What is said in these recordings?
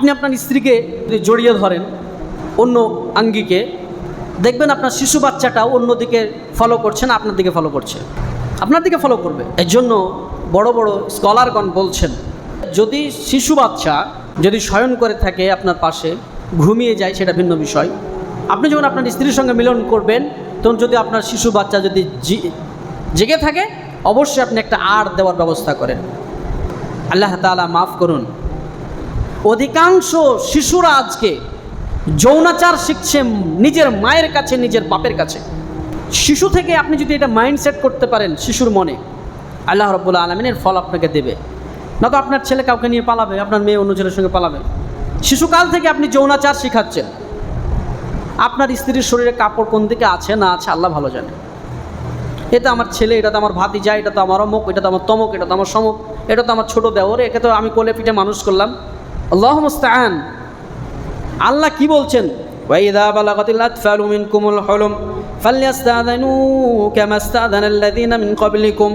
আপনি আপনার স্ত্রীকে জড়িয়ে ধরেন অন্য আঙ্গিকে, দেখবেন আপনার শিশু বাচ্চাটাও অন্যদিকে ফলো করছে না আপনার দিকে ফলো করছে। আপনার দিকে ফলো করবে। এর জন্য বড় বড় স্কলারগণ বলছেন, যদি শিশু বাচ্চা যদি শয়ন করে থাকে আপনার পাশে, ঘুমিয়ে যায়, সেটা ভিন্ন বিষয়। আপনি যখন আপনার স্ত্রীর সঙ্গে মিলন করবেন, তখন যদি আপনার শিশু বাচ্চা যদি জেগে থাকে, অবশ্যই আপনি একটা আড় দেওয়ার ব্যবস্থা করেন। আল্লাহ তাআলা মাফ করুন। অধিকাংশ শিশুরা আজকে যৌনাচার শিখছে নিজের মায়ের কাছে, নিজের বাপের কাছে। শিশু থেকে আপনি যদি এটা মাইন্ডসেট করতে পারেন শিশুর মনে, আল্লাহ রব্বুল্লা আলমিনের ফল আপনাকে দেবে। না তো আপনার ছেলে কাউকে নিয়ে পালাবে, আপনার মেয়ে অন্য ছেলের সঙ্গে পালাবে। শিশুকাল থেকে আপনি যৌনাচার শিখাচ্ছেন। আপনার স্ত্রীর শরীরে কাপড় কোন দিকে আছে, না আছে, আল্লাহ ভালো জানে। এটা আমার ছেলে, এটা তো আমার ভাতিজা, এটা তো আমার অমুক, এটা তো আমার তমক, এটা তো আমার সমক, এটা তো আমার ছোট দেওর, একে তো আমি কোলে পিঠে মানুষ করলাম। আল্লাহ মুস্তাহান আল্লাহ কি বলছেন وإذا بلغت الأطفال منكم الحلم فليستأذنوا كما استأذن الذين من قبلكم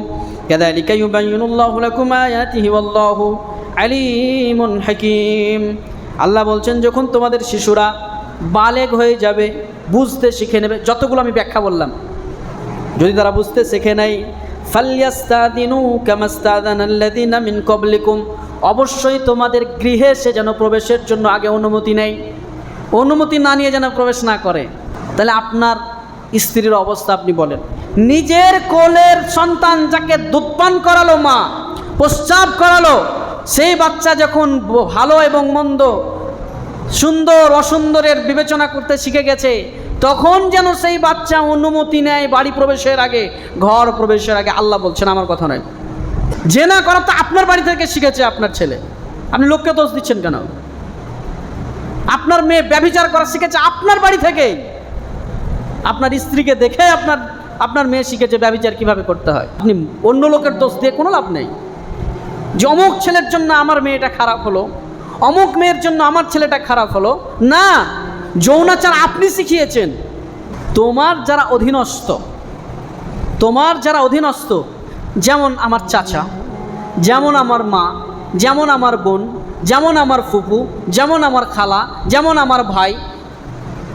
كذلك يبين الله لكم آياته والله عليم حكيم আল্লাহ বলছেন যখন তোমাদের শিশুরা বালেগ হয়ে যাবে বুঝতে শিখে নেবে যতগুলো আমি ব্যাখ্যা বললাম যদি তারা বুঝতে শেখে নাই ফালিয়াস্তাদিনু কামাস্তাদানাল্লাযিনা মিন ক্বাবলিকুম অবশ্যই তোমাদের গৃহে সে যেন প্রবেশের জন্য আগে অনুমতি নেই অনুমতি না নিয়ে যেন প্রবেশ না করে। তাহলে আপনার স্ত্রীর অবস্থা আপনি বলেন। নিজের কোলের সন্তান যাকে দুধপান করালো মা, প্রস্রাব করালো, সেই বাচ্চা যখন ভালো এবং মন্দ, সুন্দর, অসুন্দরের বিবেচনা করতে শিখে গেছে, তখন যেন সেই বাচ্চা অনুমতি নেয় বাড়ি প্রবেশের আগে, ঘর প্রবেশের আগে। আল্লাহ বলছেন, আমার কথা নয়। যে না করা তো আপনার বাড়ি থেকে শিখেছে আপনার ছেলে। আপনি লোককে দোষ দিচ্ছেন কেন? আপনার মেয়ে ব্যভিচার করা শিখেছে আপনার বাড়ি থেকে আপনার স্ত্রীকে দেখে আপনার আপনার মেয়ে শিখেছে ব্যভিচার কীভাবে করতে হয়। আপনি অন্য লোকের দোষ দিয়ে কোনো লাভ নেই। যে অমুক ছেলের জন্য আমার মেয়েটা খারাপ হলো, অমুক মেয়ের জন্য আমার ছেলেটা খারাপ হলো, না, যৌনাচার আপনি শিখিয়েছেন। তোমার যারা অধীনস্থ, তোমার যারা অধীনস্থ যেমন আমার চাচা, যেমন আমার মা, যেমন আমার বোন, যেমন আমার ফুপু যেমন আমার খালা, যেমন আমার ভাই,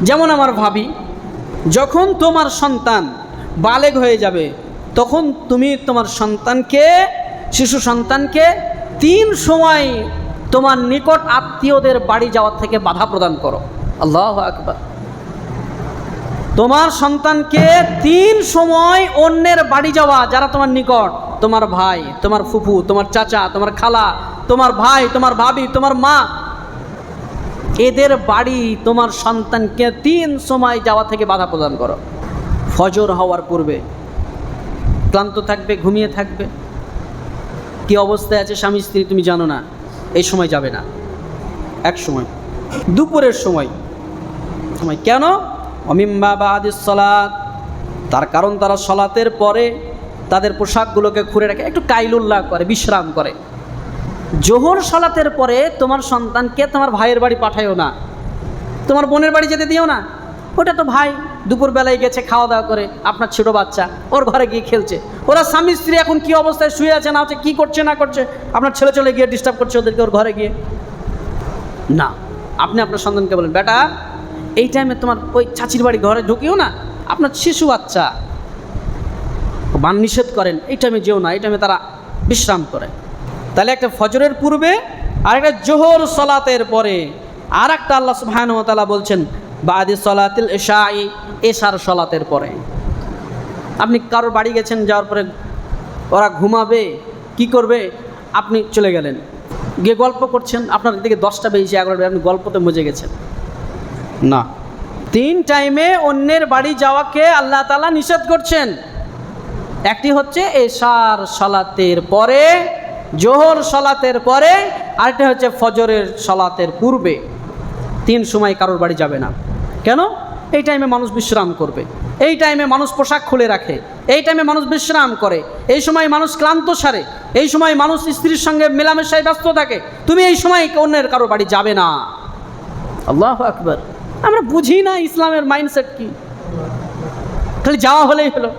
যেমন আমার ভাবি, যখন তোমার সন্তান বালেগ হয়ে যাবে, তখন তুমি তোমার সন্তানকে, শিশু সন্তানকে তিন সময় তোমার নিকট আত্মীয়দের বাড়ি যাওয়ার থেকে বাধা প্রদান করো। আল্লাহ আকবার। তোমার সন্তানকে তিন সময় অন্যের বাড়ি যাওয়া, যারা তোমার নিকট, তোমার ভাই, তোমার ফুফু, তোমার চাচা, তোমার খালা, তোমার ভাই, তোমার ভাবি, তোমার মা, এদের বাড়ি তোমার সন্তানকে তিন সময় যাওয়া থেকে বাধা প্রদান করো। ফজর হওয়ার পূর্বে। ক্লান্ত থাকবে, ঘুমিয়ে থাকবে। কি অবস্থায় আছে স্বামী স্ত্রী তুমি জানো না। এই সময় যাবে না। এক সময়। দুপুরের সময়। সময় কেন? অমিম্বা বা আদিস তার কারণ তারা সলাতের পরে তাদের পোশাকগুলোকে খুঁড়ে রাখে, একটু কাইলুল্লাহ করে, বিশ্রাম করে। জোহর সলাতের পরে তোমার সন্তানকে তোমার ভাইয়ের বাড়ি পাঠায়ও না। তোমার বোনের বাড়ি যেতে দিও না। ওটা তো ভাই, দুপুরবেলায় গেছে খাওয়া দাওয়া করে, আপনার ছোট বাচ্চা, ওর ঘরে গিয়ে খেলছে। ওরা স্বামী স্ত্রী এখন কি অবস্থায় শুয়ে আছে, না হচ্ছে কী করছে, না করছে, আপনার ছেলে চলে গিয়ে ডিস্টার্ব করছে ওদেরকে ওর ঘরে গিয়ে? না, আপনি আপনার সন্তানকে বলেন, বেটা এই টাইমে তোমার ওই চাচির বাড়ি ঘরে ঢুকিও না। আপনার শিশু বাচ্চা। বান নিষেধ করেন, এই টাইমে যেও না, এই টাইমে তারা বিশ্রাম করে। তাহলে একটা ফজরের পূর্বে, আর একটা জোহর সলাতের পরে আর একটা আল্লাহ সুবহানুতালা বলছেন, বাদি সলাতিল এশাই এশার সলাতের পরে। আপনি কারোর বাড়ি গেছেন, যাওয়ার পরে ওরা ঘুমাবে, কি করবে? আপনি চলে গেলেন। গিয়ে গল্প করছেন, আপনার দিকে দশটা বেজেছে এগারোটা আপনি গল্পতে মজে গেছেন। না। তিন টাইমে অন্যের বাড়ি যাওয়াকে আল্লাহ তালা নিষেধ করছেন। একটি হচ্ছে এশার সলাতের পরে জোহর সলাতের পরে আরেকটি হচ্ছে ফজরের সলাতের পূর্বে। তিন সময় কারোর বাড়ি যাবে না। কেন? এই টাইমে মানুষ বিশ্রাম করবে। এই টাইমে মানুষ পোশাক খুলে রাখে। এই টাইমে মানুষ বিশ্রাম করে। এই সময় মানুষ ক্লান্ত সারে। এই সময় মানুষ স্ত্রীর সঙ্গে মেলামেশায় ব্যস্ত থাকে। তুমি এই সময় অন্যের কারোর বাড়ি যাবে না। আল্লাহ আকবর। আমরা বুঝি না ইসলামের মাইন্ডসেট কি। খালি যাওয়া হলেই হলো।